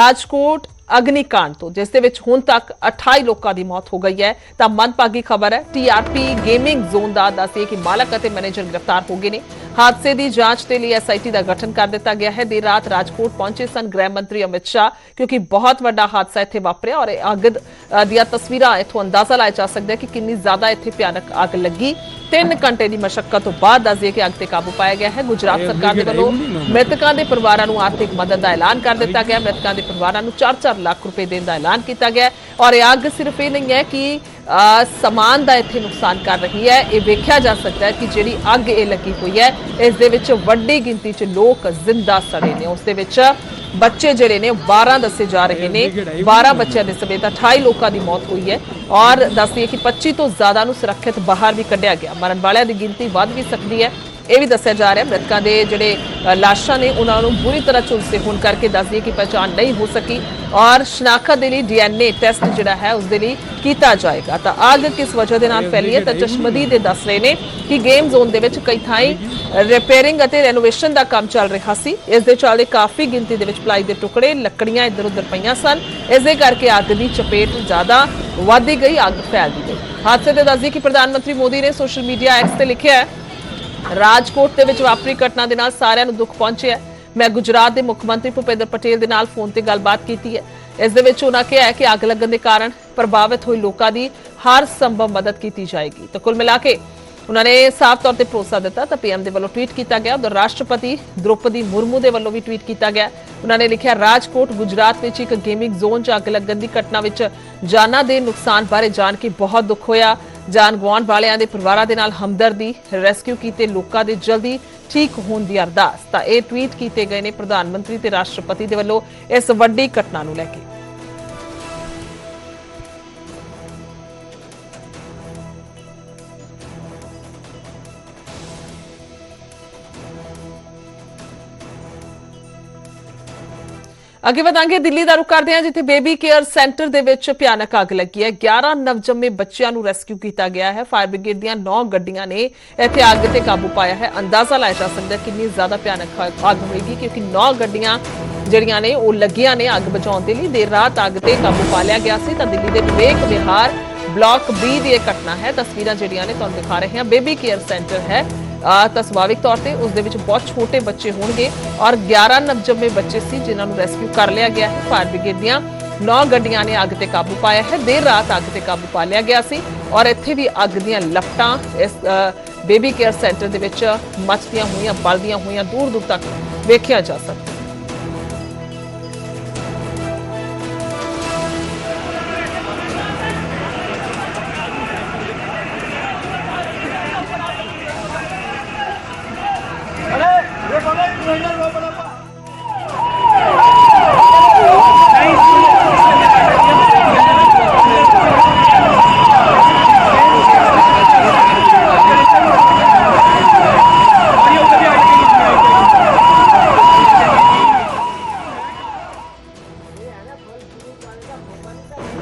ਰਾਜਕੋਟ ਅਗਨੀਕਾਂਡ ਤੋਂ, ਜਿਸ ਦੇ ਵਿੱਚ ਹੁਣ ਤੱਕ 28 ਲੋਕਾਂ ਦੀ ਮੌਤ ਹੋ ਗਈ ਹੈ। ਤਾਂ ਮਨਪਾਗੀ ਖਬਰ ਹੈ ਟੀਆਰਪੀ ਗੇਮਿੰਗ ਜ਼ੋਨ ਦਾ ਦੱਸੇ ਕਿ ਮਾਲਕ ਅਤੇ ਮੈਨੇਜਰ ਗ੍ਰਿਫਤਾਰ ਹੋ ਗਏ ਨੇ। ਹਾਦਸੇ ਦੀ ਜਾਂਚ ਦੇ ਲਈ ਐਸਆਈਟੀ ਦਾ ਗਠਨ ਕਰ ਦਿੱਤਾ ਗਿਆ ਹੈ। ਦੇਰ ਰਾਤ ਰਾਜਕੋਟ ਪਹੁੰਚੇ ਸਨ ਗ੍ਰਹਿ ਮੰਤਰੀ ਅਮਿਤ ਸ਼ਾਹ, ਕਿਉਂਕਿ ਬਹੁਤ ਵੱਡਾ ਹਾਦਸਾ ਇੱਥੇ ਵਾਪਰਿਆ ਔਰ ਇਹ ਅੱਗ ਦੀਆਂ ਤਸਵੀਰਾਂ ਇਥੋਂ ਅੰਦਾਜ਼ਾ ਲਾਇਆ ਜਾ ਸਕਦਾ ਹੈ ਕਿ ਕਿੰਨੀ ਜ਼ਿਆਦਾ ਇੱਥੇ ਭਿਆਨਕ ਅੱਗ ਲੱਗੀ। 3 ਘੰਟੇ ਦੀ ਮਸ਼ੱਕਤ ਤੋਂ ਬਾਅਦ ਦੱਸਦੇ ਕਿ ਅੱਗ ਤੇ ਕਾਬੂ ਪਾਇਆ ਗਿਆ ਹੈ। ਗੁਜਰਾਤ ਸਰਕਾਰ ਦੇ ਵੱਲੋਂ ਮ੍ਰਿਤਕਾਂ ਦੇ ਪਰਿਵਾਰਾਂ ਨੂੰ ਆਰਥਿਕ ਮਦਦ ਦਾ ਐਲਾਨ ਕਰ ਦਿੱਤਾ ਗਿਆ। ਮ੍ਰਿਤਕਾਂ ਦੇ ਪਰਿਵਾਰਾਂ ਨੂੰ 4-4 ਲੱਖ ਰੁਪਏ ਦੇਣ ਦਾ ਐਲਾਨ ਕੀਤਾ ਗਿਆ ਔਰ ਇਹ ਅੱਗ ਸਿਰਫ ਇਹ ਨਹੀਂ ਹੈ ਕਿ ਸਮਾਨ ਦਾ ਇੱਥੇ ਨੁਕਸਾਨ ਕਰ ਰਹੀ ਹੈ। ਇਹ ਵੇਖਿਆ ਜਾ ਸਕਦਾ ਹੈ ਕਿ ਜਿਹੜੀ ਅੱਗ ਇਹ ਲੱਗੀ ਹੋਈ ਹੈ ਇਸ ਦੇ ਵਿੱਚ ਵੱਡੀ ਗਿਣਤੀ 'ਚ ਲੋਕ ਜ਼ਿੰਦਾ ਸੜੇ ਨੇ। ਉਸ ਦੇ ਵਿੱਚ ਬੱਚੇ ਜਿਹੜੇ ਨੇ ਉਹ 12 ਦੱਸੇ ਜਾ ਰਹੇ ਨੇ। 12 ਬੱਚਿਆਂ ਦੇ ਸਮੇਤ 28 ਲੋਕਾਂ ਦੀ ਮੌਤ ਹੋਈ ਹੈ। ਔਰ ਦੱਸਦੀ ਹੈ ਕਿ 25 ਤੋਂ ਜ਼ਿਆਦਾ ਨੂੰ ਸੁਰੱਖਿਅਤ ਬਾਹਰ ਵੀ ਕੱਢਿਆ ਗਿਆ। ਮਰਨ ਵਾਲਿਆਂ ਦੀ ਗਿਣਤੀ ਵੱਧ ਵੀ ਸਕਦੀ ਹੈ। ਇਹ ਵੀ ਦੱਸਿਆ ਜਾ ਰਿਹਾ, ਮ੍ਰਿਤਕਾਂ ਦੇ ਜਿਹੜੇ ਲਾਸ਼ਾਂ ਨੇ ਉਹਨਾਂ ਨੂੰ ਬੁਰੀ ਤਰ੍ਹਾਂ ਝੁਲਸੇ ਹੋਣ ਕਰਕੇ ਦੱਸਦੀ ਕਿ ਪਛਾਣ ਨਹੀਂ ਹੋ ਸਕੀ ਔਰ ਸ਼ਨਾਖਤ ਦੇ ਲਈ ਡੀਐਨਏ ਟੈਸਟ ਜਿਹੜਾ ਹੈ ਉਸ ਦੇ ਲਈ ਕੀਤਾ ਜਾਏਗਾ। ਤਾਂ ਅੱਗ ਕਿਸ ਵਜ੍ਹਾ ਦੇ ਨਾਲ ਫੈਲੀ ਹੈ ਤਾਂ ਚਸ਼ਮਦੀ ਦੇ ਦੱਸ ਰਹੇ ਨੇ ਕਿ ਗੇਮ ਜ਼ੋਨ ਦੇ ਵਿੱਚ ਕਈ ਥਾਈਂ ਰਿਪੇਅਰਿੰਗ ਅਤੇ ਰੈਨੋਵੇਸ਼ਨ ਦਾ ਕੰਮ ਚੱਲ ਰਿਹਾ ਸੀ। ਇਸ ਦੇ ਚੱਲਦੇ ਕਾਫੀ ਗਿਣਤੀ ਦੇ ਵਿੱਚ ਪਲਾਈ ਦੇ ਟੁਕੜੇ, ਲੱਕੜੀਆਂ ਇੱਧਰ ਉੱਧਰ ਪਈਆਂ ਸਨ। ਇਸ ਦੇ ਕਰਕੇ ਅੱਗ ਦੀ ਚਪੇਟ ਜ਼ਿਆਦਾ ਵਧਦੀ ਗਈ, ਅੱਗ ਫੈਲਦੀ ਗਈ। ਹਾਦਸੇ ਤੇ ਦੱਸਦੀ ਕਿ ਪ੍ਰਧਾਨ ਮੰਤਰੀ ਮੋਦੀ ਨੇ ਸੋਸ਼ਲ ਮੀਡੀਆ ਐਕਸ ਤੇ ਲਿਖਿਆ ਹੈ ਰਾਜਕੋਟ ਦੇ ਵਿੱਚ ਵਾਪਰੀ ਘਟਨਾ ਦੇ ਨਾਲ ਸਾਰਿਆਂ ਨੂੰ ਦੁੱਖ ਪਹੁੰਚਿਆ ਮੈਂ ਗੁਜਰਾਤ ਦੇ ਮੁੱਖ ਮੰਤਰੀ ਭੁਪੇਂਦਰ ਪਟੇਲ ਦੇ ਨਾਲ ਫੋਨ ਤੇ ਗੱਲਬਾਤ ਕੀਤੀ ਹੈ। ਇਸ ਦੇ ਵਿੱਚ ਉਹਨਾਂ ਕਿਹਾ ਕਿ ਅੱਗ ਲੱਗਣ ਦੇ ਕਾਰਨ ਪ੍ਰਭਾਵਿਤ ਹੋਏ ਲੋਕਾਂ ਦੀ ਹਰ ਸੰਭਵ ਮਦਦ ਕੀਤੀ ਜਾਏਗੀ। ਤਾਂ ਕੁੱਲ ਮਿਲਾ ਕੇ ਉਹਨਾਂ ਨੇ ਸਾਫ਼ ਤੌਰ ਤੇ ਭਰੋਸਾ ਦਿੱਤਾ ਤਾਂ ਪੀਐਮ ਦੇ ਵੱਲੋਂ ਟਵੀਟ ਕੀਤਾ ਗਿਆ। ਉਧਰ ਰਾਸ਼ਟਰਪਤੀ ਦ੍ਰੋਪਦੀ ਮੁਰਮੂ ਦੇ ਵੱਲੋਂ ਵੀ ਟਵੀਟ ਕੀਤਾ ਗਿਆ। ਉਹਨਾਂ ਨੇ ਲਿਖਿਆ, ਰਾਜਕੋਟ, ਗੁਜਰਾਤ ਵਿੱਚ ਇੱਕ ਗੇਮਿੰਗ ਜ਼ੋਨ 'ਚ ਅੱਗ ਲੱਗਣ ਦੀ ਘਟਨਾ ਵਿੱਚ ਜਾਨਾਂ ਦੇ ਨੁਕਸਾਨ ਬਾਰੇ ਜਾਣ ਕੇ ਬਹੁਤ ਦੁੱਖ ਹੋਇਆ। ਜਾਨ ਗਵਾਉਣ ਵਾਲਿਆਂ ਦੇ ਪਰਿਵਾਰਾਂ ਦੇ ਨਾਲ ਹਮਦਰਦੀ, ਰੈਸਕਿਊ ਕੀਤੇ ਲੋਕਾਂ ਦੇ ਜਲਦੀ ਠੀਕ ਹੋਣ ਦੀ ਅਰਦਾਸ ਤਾਂ ਇਹ ਟਵੀਟ ਕੀਤੇ ਗਏ ਨੇ ਪ੍ਰਧਾਨ ਮੰਤਰੀ ਤੇ ਰਾਸ਼ਟਰਪਤੀ ਦੇ ਵੱਲੋਂ ਇਸ ਵੱਡੀ ਘਟਨਾ ਨੂੰ ਲੈ ਕੇ। ਅੱਗੇ ਵਧਾਂਗੇ, ਦਿੱਲੀ ਦਾ ਰੁਖ ਕਰਦੇ ਹਾਂ, ਜਿੱਥੇ ਬੇਬੀ ਕੇਅਰ ਸੈਂਟਰ ਦੇ ਵਿੱਚ ਭਿਆਨਕ ਅੱਗ ਲੱਗੀ ਹੈ। 11 ਨਵਜੰਮੇ ਬੱਚਿਆਂ ਨੂੰ ਰੈਸਕਿਊ ਕੀਤਾ ਗਿਆ ਹੈ। ਫਾਇਰ ਬ੍ਰਿਗੇਡ ਦੀਆਂ 9 ਗੱਡੀਆਂ ਨੇ ਇੱਥੇ ਅੱਗ ਤੇ ਕਾਬੂ ਪਾਇਆ ਹੈ। ਅੰਦਾਜ਼ਾ ਲਾਇਆ ਜਾ ਸਕਦਾ ਹੈ ਕਿੰਨੀ ਜ਼ਿਆਦਾ ਭਿਆਨਕ ਅੱਗ ਹੋਏਗੀ, ਕਿਉਂਕਿ 9 ਗੱਡੀਆਂ ਜਿਹੜੀਆਂ ਨੇ, ਉਹ ਲੱਗੀਆਂ ਨੇ ਅੱਗ ਬੁਝਾਉਣ ਦੇ ਲਈ। ਦੇਰ ਰਾਤ ਅੱਗ ਤੇ ਕਾਬੂ ਪਾ ਲਿਆ ਗਿਆ ਸੀ, ਤਾਂ ਦਿੱਲੀ ਦੇ ਵਿਵੇਕ ਵਿਹਾਰ ਬਲਾਕ ਬੀ ਦੀ ਇਹ ਘਟਨਾ ਹੈ। ਤਸਵੀਰਾਂ ਜਿਹੜੀਆਂ ਨੇ ਤੁਹਾਨੂੰ ਦਿਖਾ ਰਹੇ ਹਾਂ। ਬੇਬੀ ਕੇਅਰ ਸੈਂਟਰ ਹੈ। ਤਾਂ ਸੁਭਾਵਿਕ ਤੌਰ ਤੇ ਉਸ ਦੇ ਵਿੱਚ ਬਹੁਤ ਛੋਟੇ ਬੱਚੇ ਹੋਣਗੇ ਔਰ 11 ਨਵਜੰਮੇ ਬੱਚੇ ਸੀ ਜਿਨ੍ਹਾਂ ਨੂੰ ਰੈਸਕਿਊ ਕਰ ਲਿਆ ਗਿਆ ਹੈ। ਫਾਇਰ ਬ੍ਰਿਗੇਡ ਦੀਆਂ 9 ਗੱਡੀਆਂ ਨੇ ਅੱਗ ਤੇ ਕਾਬੂ ਪਾਇਆ ਹੈ। ਦੇਰ ਰਾਤ ਅੱਗ ਤੇ ਕਾਬੂ ਪਾ ਲਿਆ ਗਿਆ ਸੀ ਔਰ ਇੱਥੇ ਵੀ ਅੱਗ ਦੀਆਂ ਲਪਟਾਂ ਇਸ ਬੇਬੀ ਕੇਅਰ ਸੈਂਟਰ ਦੇ ਵਿੱਚ ਮੱਚਦੀਆਂ ਹੋਈਆਂ, ਬਲਦੀਆਂ ਹੋਈਆਂ ਦੂਰ ਦੂਰ ਤੱਕ ਵੇਖਿਆ ਜਾ ਸਕਦਾ